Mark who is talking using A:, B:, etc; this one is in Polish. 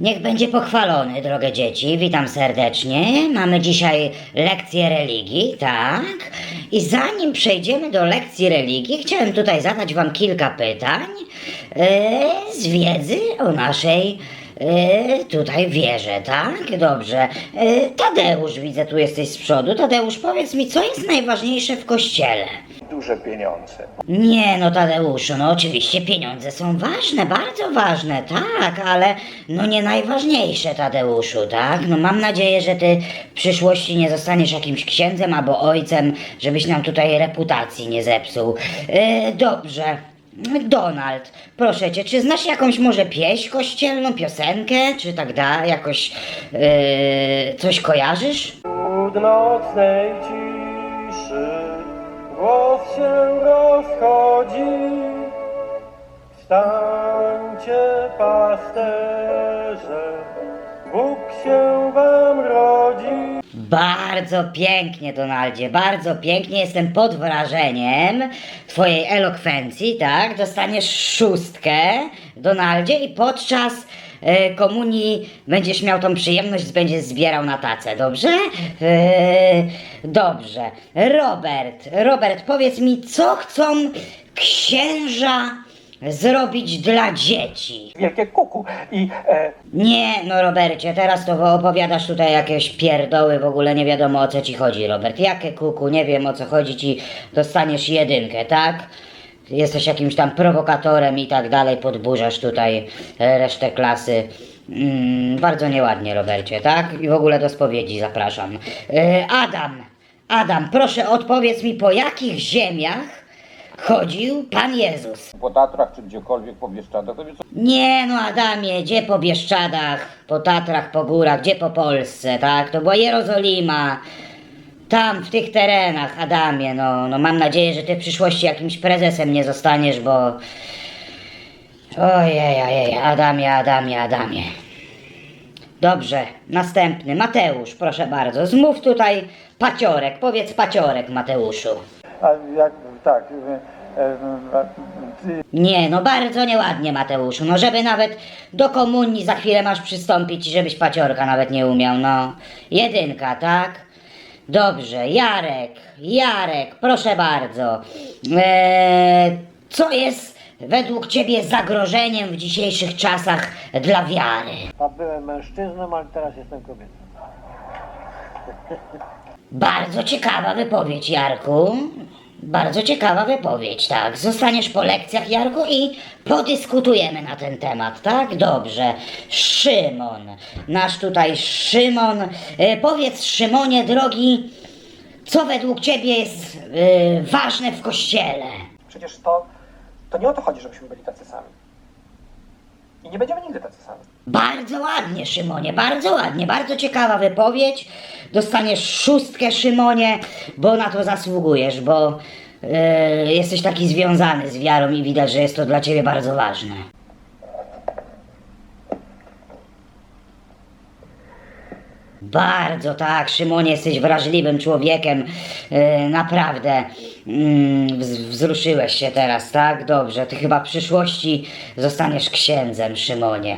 A: Niech będzie pochwalony, drogie dzieci. Witam serdecznie. Mamy dzisiaj lekcję religii, tak? I zanim przejdziemy do lekcji religii, chciałem tutaj zadać Wam kilka pytań e, z wiedzy o naszej e, tutaj wierze, tak? Dobrze. E, Tadeusz, widzę, tu jesteś z przodu. Tadeusz, powiedz mi, co jest najważniejsze w kościele?
B: duże pieniądze.
A: Nie, no Tadeuszu, no oczywiście pieniądze są ważne, bardzo ważne, tak, ale no nie najważniejsze, Tadeuszu, tak? No mam nadzieję, że ty w przyszłości nie zostaniesz jakimś księdzem albo ojcem, żebyś nam tutaj reputacji nie zepsuł. E, dobrze. Donald, proszę cię, czy znasz jakąś może pieśń kościelną, piosenkę, czy tak da, jakoś e, coś kojarzysz?
C: Wśród nocnej ciszy głos się rozchodzi. Wstańcie pasterze, Bóg się rodzi.
A: Bardzo pięknie, Donaldzie, bardzo pięknie. Jestem pod wrażeniem Twojej elokwencji, tak? Dostaniesz szóstkę, Donaldzie, i podczas e, komunii będziesz miał tą przyjemność, będziesz zbierał na tacę, dobrze? E, dobrze. Robert, Robert, powiedz mi, co chcą księża zrobić dla dzieci?
C: Wielkie kuku i e,
A: Nie, no Robercie, teraz to opowiadasz tutaj jakieś pierdoły, w ogóle nie wiadomo o co ci chodzi, Robert. Jakie kuku, nie wiem o co chodzi ci, dostaniesz jedynkę, tak? Jesteś jakimś tam prowokatorem i tak dalej, podburzasz tutaj e, resztę klasy. Mm, bardzo nieładnie, Robercie, tak? I w ogóle do spowiedzi zapraszam. E, Adam, Adam, proszę odpowiedz mi, po jakich ziemiach chodził Pan Jezus?
D: po Tatrach czy gdziekolwiek po Bieszczadach, to wie co?
A: Nie no Adamie, gdzie po Bieszczadach, po Tatrach, po górach, gdzie po Polsce, tak? To była Jerozolima. Tam, w tych terenach, Adamie, no, no mam nadzieję, że ty w przyszłości jakimś prezesem nie zostaniesz, bo... Ojej, ojej, Adamie, Adamie, Adamie. Dobrze, następny, Mateusz, proszę bardzo. Zmów tutaj paciorek, powiedz paciorek, Mateuszu.
C: A jak tak. E, e,
A: Nie, no bardzo nieładnie, Mateuszu. No żeby nawet do komunii za chwilę masz przystąpić, żebyś paciorka nawet nie umiał, no. Jedynka, tak? Dobrze, Jarek, Jarek, proszę bardzo. Eee, co jest według ciebie zagrożeniem w dzisiejszych czasach dla wiary?
C: a byłem mężczyzną, ale teraz jestem kobietą.
A: Bardzo ciekawa wypowiedź, Jarku. Bardzo ciekawa wypowiedź, tak. Zostaniesz po lekcjach, Jarku, i podyskutujemy na ten temat, tak? Dobrze. Szymon, nasz tutaj Szymon. E, powiedz, Szymonie, drogi, co według ciebie jest e, ważne w kościele?
E: Przecież to, to nie o to chodzi, żebyśmy byli tacy sami. I nie będziemy nigdy tacy sami.
A: Bardzo ładnie, Szymonie, bardzo ładnie, bardzo ciekawa wypowiedź. Dostaniesz szóstkę, Szymonie, bo na to zasługujesz, bo e, jesteś taki związany z wiarą i widać, że jest to dla ciebie bardzo ważne. Bardzo tak, Szymonie, jesteś wrażliwym człowiekiem, e, naprawdę. Wz- wzruszyłeś się teraz, tak? Dobrze, ty chyba w przyszłości zostaniesz księdzem, Szymonie.